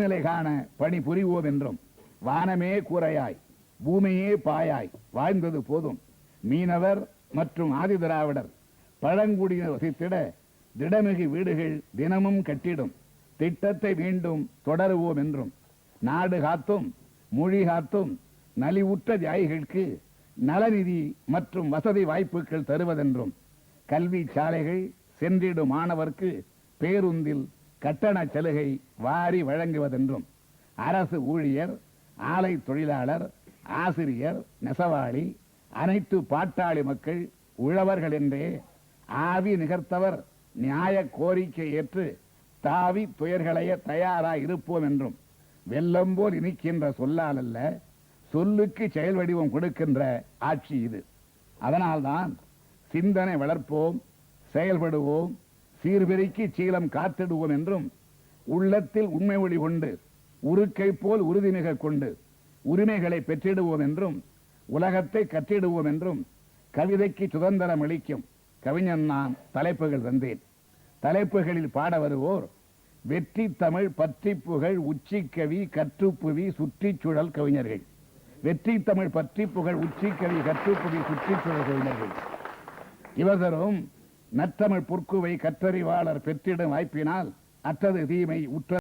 நிலை காண பணி புரிவோம் என்றும் வானமே கூரையாய் பூமியே பாயாய் வாழ்ந்தது போதும். மீனவர் மற்றும் ஆதி திராவிடர் பழங்குடியினர் வசித்திட திடமிகு வீடுகள் தினமும் கட்டிடும். திட்டத்தை மீண்டும் தொடருவோம் என்றும் நாடு காத்தும் மொழி காத்தும் நலிவுற்ற தியாகிகளுக்கு நலநிதி மற்றும் வசதி வாய்ப்புகள் தருவதென்றும் கல்வி சாலைகள் சென்றிடும் மாணவர்க்கு பேருந்தில் கட்டண சலுகை வாரி வழங்குவதென்றும் அரசு ஊழியர் ஆலை தொழிலாளர் ஆசிரியர் நெசவாளி அனைத்து பாட்டாளி மக்கள் உழவர்கள் என்றே ஆவி நிகர்த்தவர் நியாய கோரிக்கை ஏற்று தாவி துயர்களைய தயாராய் இருப்போம் என்றும் வெள்ளம் போல் இனிக்கின்ற சொல்லால் அல்ல சொல்லுக்கு செயல் வடிவம் கொடுக்கின்ற ஆட்சி இது. அதனால்தான் சிந்தனை வளர்ப்போம் செயல்படுவோம் சீர்பெருக்கி சீலம் காத்திடுவோம் என்றும் உள்ளத்தில் உண்மை ஒளி கொண்டு உருக்கை போல் உறுதிமிக கொண்டு உரிமைகளை பெற்றிடுவோம் என்றும் உலகத்தை கற்றிடுவோம் என்றும் கவிதைக்கு சுதந்திரம் அளிக்கும் கவிஞன் நான் தலைப்புகள் தந்தேன். தலைப்புகளில் பாட வருவோர் வெற்றி தமிழ் பற்றி புகழ் உச்சிக்கவி கற்றுப்புவி சுற்றிச்சூழல் கவிஞர்கள். வெற்றி தமிழ் பற்றி புகழ் உச்சிக்கவி கற்றுப்புவி சுற்றிச்சூழல் கவிஞர்கள். இவர்களும் நற்றமிழ் பொற்குவை கற்றறிவாளர் பெற்றிடும் வாய்ப்பினால் அற்றது தீமை உற்ற